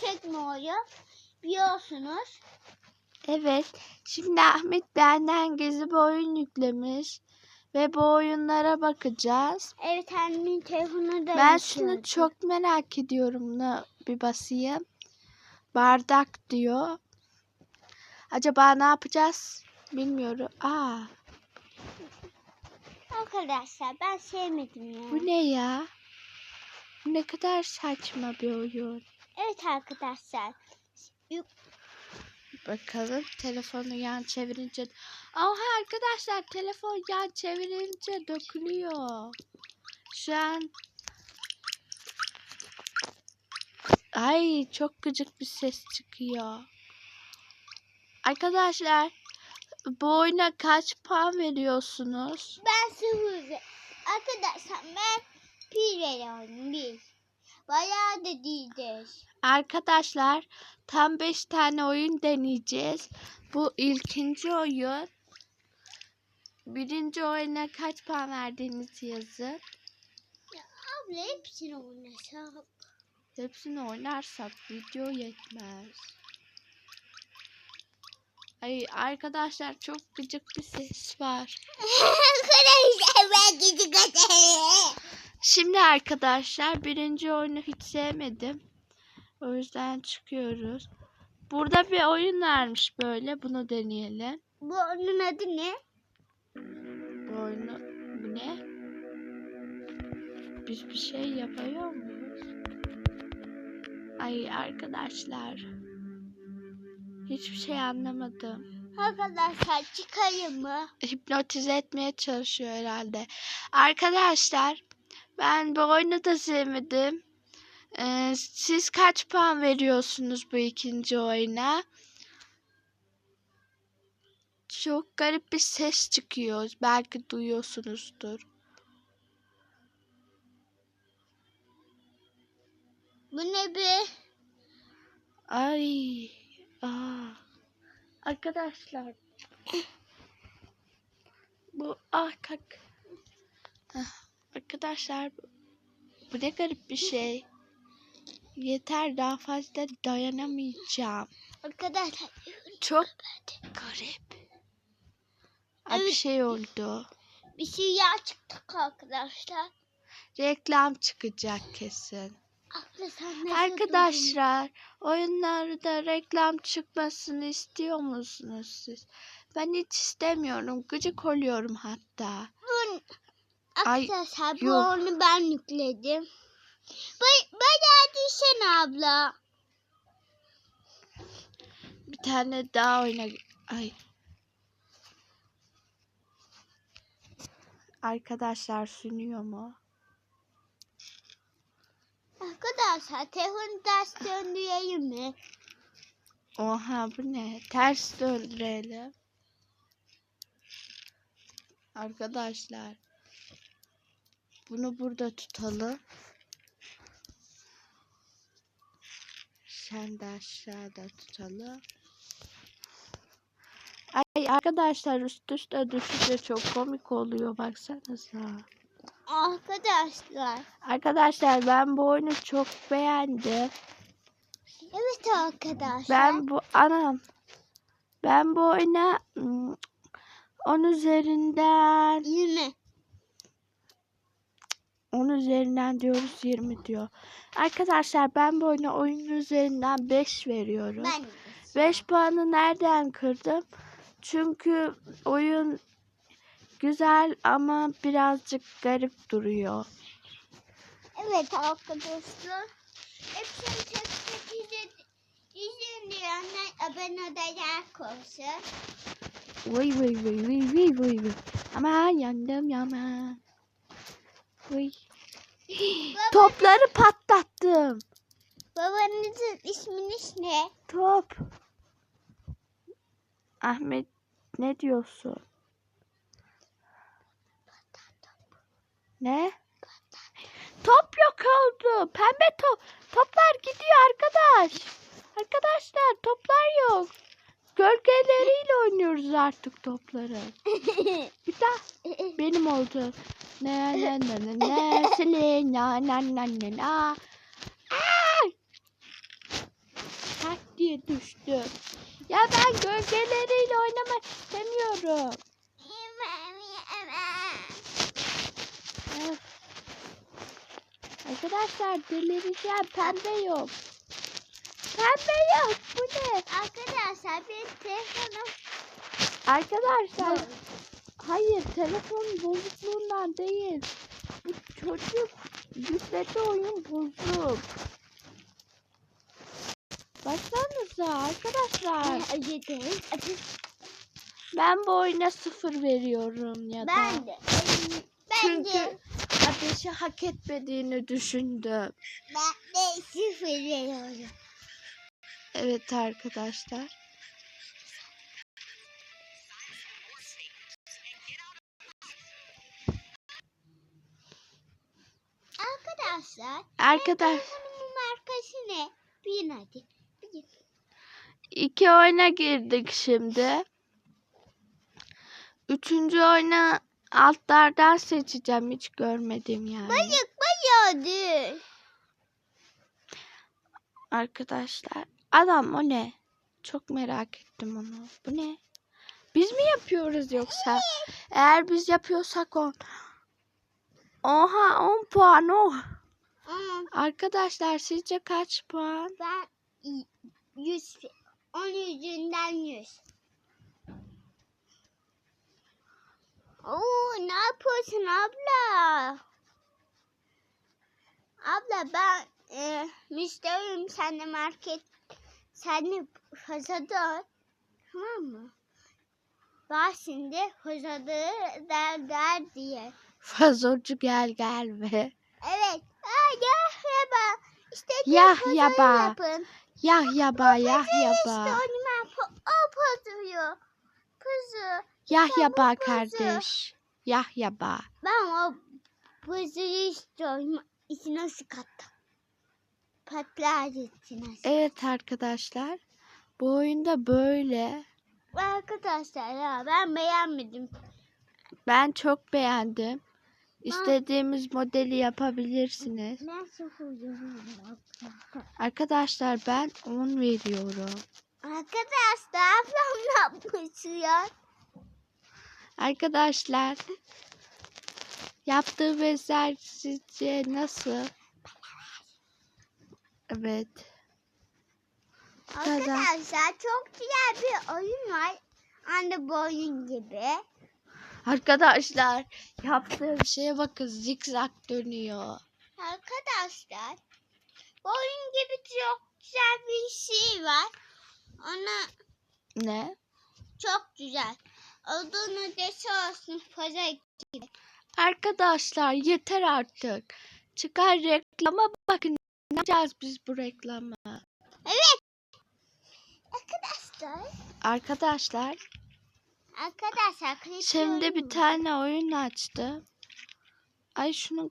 çekmiyor. Biliyorsunuz. Evet. Şimdi Ahmet benden gizli bir oyun yüklemiş. Ve bu oyunlara bakacağız. Evet annemin telefonu da Ben şunu çok merak ediyorum. Ne bir basayım. Bardak diyor. Acaba ne yapacağız? Bilmiyorum. Aa, Arkadaşlar ben sevmedim ya. bu ne ya? Bu ne kadar saçma bir oyun. Evet arkadaşlar. Bakalım telefonu yan çevirince. Oha arkadaşlar telefon yan çevirince dökülüyor. Şu an Ay çok gıcık bir ses çıkıyor. Arkadaşlar bu oyuna kaç puan veriyorsunuz? Ben sıfır. Arkadaşlar ben pil veriyorum bir. Bayağı da değildir. Arkadaşlar tam 5 tane oyun deneyeceğiz. Bu ikinci oyun. Birinci oyuna kaç puan verdiğinizi yazın. Abla hepsini oynasak. Hepsini oynarsak video yetmez. Ay arkadaşlar çok gıcık bir ses var. Arkadaşlar ben kaçarım. Şimdi arkadaşlar birinci oyunu hiç sevmedim. O yüzden çıkıyoruz. Burada bir oyun varmış böyle. Bunu deneyelim. Bu onun adı ne? Bu oyunu bu ne? Biz bir şey yapıyor muyuz? Ay arkadaşlar. Hiçbir şey anlamadım. Arkadaşlar çıkayım mı? Hipnotize etmeye çalışıyor herhalde. Arkadaşlar ben bu oyunu da sevmedim. Ee, siz kaç puan veriyorsunuz bu ikinci oyuna? Çok garip bir ses çıkıyor. Belki duyuyorsunuzdur. Bu ne be? Ay. Aa. Arkadaşlar. Bu ah kalk. Arkadaşlar bu- ne garip bir şey. Yeter daha fazla dayanamayacağım. Arkadaşlar Çok garip. Ay, bir Evet. şey oldu. bir şey ya çıktık arkadaşlar. Reklam çıkacak kesin. Aklı sen buldun? Arkadaşlar oyunlarda reklam çıkmasını istiyor musunuz siz? Ben hiç istemiyorum. Gıcık oluyorum hatta. Bu- Ay, Arkadaşlar bu yok. onu ben yükledim. Bay, bayağı düşen abla. Bir tane daha oyna. Ay. Arkadaşlar sünüyor mu? Arkadaşlar telefonu ters döndüreyim mi? Oha bu ne? Ters döndürelim. Arkadaşlar. Bunu burada tutalım. Sen de aşağıda tutalım. Ay arkadaşlar üst üste düşünce çok komik oluyor baksanıza. Arkadaşlar. Arkadaşlar ben bu oyunu çok beğendim. Evet arkadaşlar. Ben bu anam. Ben bu oyuna mm, 10 üzerinden 20. 10 üzerinden diyoruz 20 diyor. Arkadaşlar ben bu oyuna oyun üzerinden 5 veriyorum. Ben 5 puanı nereden kırdım? Çünkü oyun güzel ama birazcık garip duruyor. Evet arkadaşlar. Hepsini tek tek izle- izleyin diyenler abone olacak olsun. Vay vay vay vay vay vay vay. Ama yandım yaman. Vay. Topları patlattım. Babanızın isminiz ne? Top. Ahmet ne diyorsun? Ne? Top yok oldu. Pembe top. Toplar gidiyor arkadaş. Arkadaşlar toplar yok. Gölgeleriyle oynuyoruz artık topları. Bir daha benim oldu. Ne ne ne ne ne sili na na na na na. Ay! diye düştüm. Ya ben gölgeleriyle oynamak istemiyorum. Öf. Arkadaşlar delireceğim. Pembe yok. Pembe yok. Bu ne? Arkadaşlar benim telefonum Arkadaşlar hayır telefon bozukluğundan değil. Bu çocuk yükledi oyun bozuk. Baksanıza arkadaşlar. Ben bu oyuna sıfır veriyorum ya da. Ben de. Bence Çünkü ateşi hak etmediğini düşündüm. ben de sıfır veriyorum. Evet arkadaşlar. Arkadaşlar. Arkadaş markası ne? Bilin hadi. Bilin. iki oyuna girdik şimdi. Üçüncü oyuna altlardan seçeceğim. Hiç görmedim yani. Bayık bayağıdır. Arkadaşlar adam o ne? Çok merak ettim onu. Bu ne? Biz mi yapıyoruz yoksa? Eğer biz yapıyorsak on. Oha 10 puan o. Ama Arkadaşlar sizce kaç puan? ben y- yüz, on yüzünden yüz. Oo, ne yapıyorsun abla? Abla ben e, müşteriyim sen de market sen de fazladır. Tamam mı? Bak şimdi fazladır der der diye. Fazolcu gel gel be. Evet. Yahyaba. Yahyaba. Yahyaba. Yahyaba kardeş. Yahyaba. Ben o pozuyu istiyorum. İçine su kattım. Patlar içine. Evet arkadaşlar. Bu oyunda böyle. Arkadaşlar ya ben beğenmedim. Ben çok beğendim. İstediğimiz modeli yapabilirsiniz. Arkadaşlar ben 10 veriyorum. Arkadaşlar ablam ne yapmış ya? Arkadaşlar yaptığı bezler sizce nasıl? Evet. Arkadaşlar çok güzel bir oyun var. Anne bu oyun gibi. Arkadaşlar yaptığı şeye bakın zikzak dönüyor. Arkadaşlar bu oyun gibi çok güzel bir şey var. Ona Ne? çok güzel. Olduğunu dese olsun fazla gibi. Arkadaşlar yeter artık. Çıkar reklama bakın. Ne yapacağız biz bu reklama? Evet. Arkadaşlar. Arkadaşlar Arkadaşlar klip şimdi bir tane oyun açtı. Ay şunun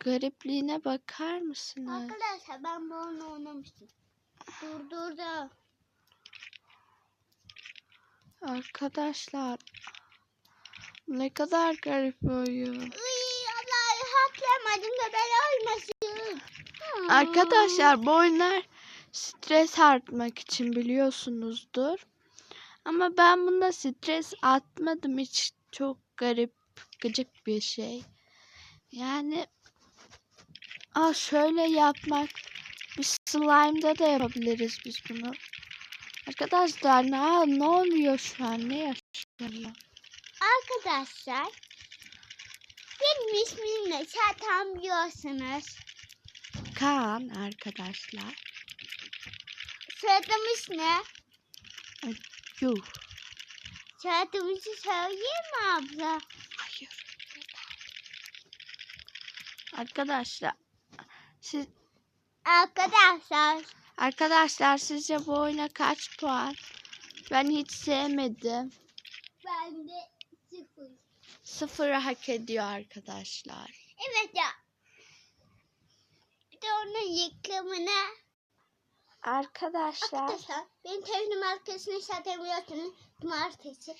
garipliğine bakar mısınız? Arkadaşlar ben bu oyunu oynamıştım. Durdurdu. Arkadaşlar ne kadar garip bir oyun. Uy Allah haklamadım da ben olmasın. Arkadaşlar bu oyunlar stres artmak için biliyorsunuzdur. Ama ben bunda stres atmadım hiç çok garip gıcık bir şey. Yani Aa şöyle yapmak bir slime'da da yapabiliriz biz bunu. Arkadaşlar ne, ne oluyor şu an? Ne yaşanıyor? Arkadaşlar benim ismim ne? Zaten biliyorsunuz. Kaan arkadaşlar. Soyadımız ne? Yuh. Soyadımızı söyleyeyim mi abla? Hayır. Arkadaşlar siz Arkadaşlar arkadaşlar sizce bu oyuna kaç puan? Ben hiç sevmedim. ben de sıfır. Sıfırı hak ediyor arkadaşlar. Evet ya. Bir de onun reklamına. Arkadaşlar Arkadaşlar benim telefonum arkasını zaten biliyorsunuz. Cumartesi.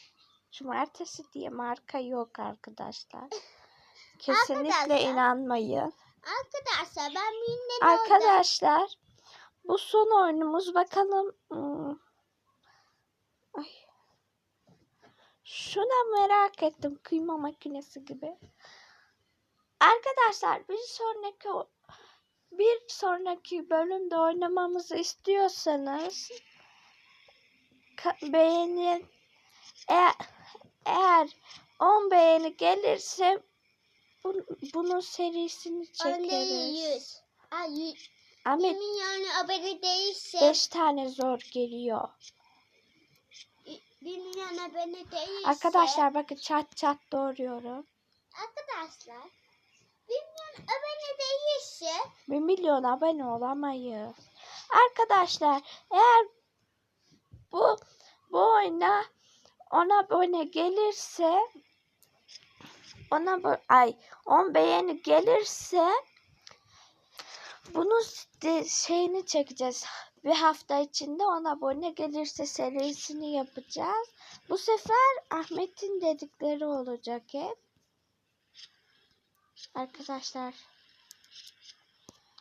cumartesi diye marka yok arkadaşlar. Kesinlikle Arkadaşlar. inanmayın. Arkadaşlar ben birinde ne oldu? Arkadaşlar Bu son oyunumuz. Bakalım. Hmm. Ay. Şuna merak ettim. Kıyma makinesi gibi. Arkadaşlar bir sonraki sonraki bölümde oynamamızı istiyorsanız beğenin. Eğer, eğer 10 beğeni gelirse bu- bunun serisini çekeriz. 100. Ay 100. Ahmet 1 milyon abone değilse 5 tane zor geliyor. 1 milyon abone değilse Arkadaşlar bakın çat çat doğruyorum. Arkadaşlar 1 milyon abone değilse 1 milyon abone olamayız. Arkadaşlar eğer bu bu oyuna 10 abone gelirse ona bu ay 10 beğeni gelirse bunun şeyini çekeceğiz. Bir hafta içinde 10 abone gelirse serisini yapacağız. Bu sefer Ahmet'in dedikleri olacak hep. Arkadaşlar.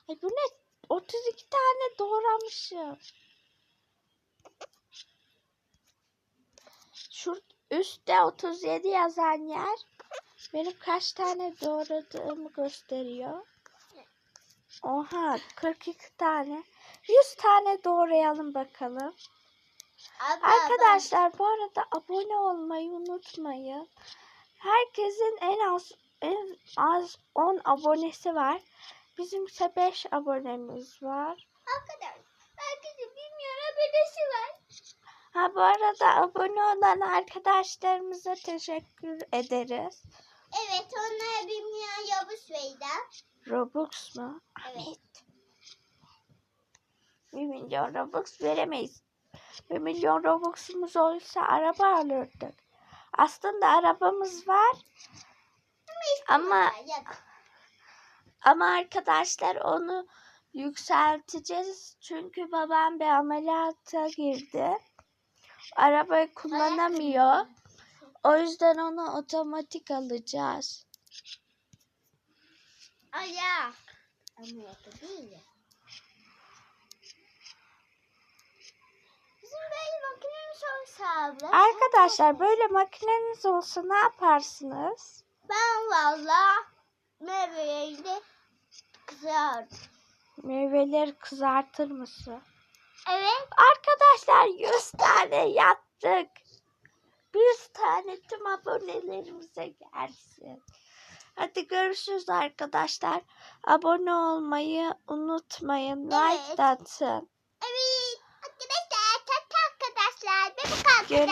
Ay bu ne? 32 tane doğramışım. Şu üstte 37 yazan yer benim kaç tane doğradığımı gösteriyor. Oha 42 tane. 100 tane doğrayalım bakalım. abla, Arkadaşlar bu arada abone olmayı unutmayın. Herkesin en az en az 10 abonesi var. Bizim ise 5 abonemiz var. Arkadaşlar herkesin 1 milyon abonesi var. Ha bu arada abone olan arkadaşlarımıza teşekkür ederiz. Evet onlara 1 milyon yavuz verdim. Robux mu? Evet. 1 milyon Robux veremeyiz. 1 milyon Robux'umuz olsa araba alırdık. Aslında arabamız var ama Ama arkadaşlar onu yükselteceğiz. Çünkü babam bir ameliyata girdi. Arabayı kullanamıyor. O yüzden onu otomatik alacağız. Aya. Ameliyatı değil. ya. Bizim böyle makinemiz olsa abla. Arkadaşlar böyle makineniz olsa ne yaparsınız? Ben valla meyveyle kızardım. Meyveleri kızartır mısın? Evet. Arkadaşlar 100 tane yaptık. 100 tane tüm abonelerimize gelsin. Hadi görüşürüz arkadaşlar. Abone olmayı unutmayın. Like Evet. de atın. Evet. Arkadaşlar, arkadaşlar. Bebek arkadaşlar.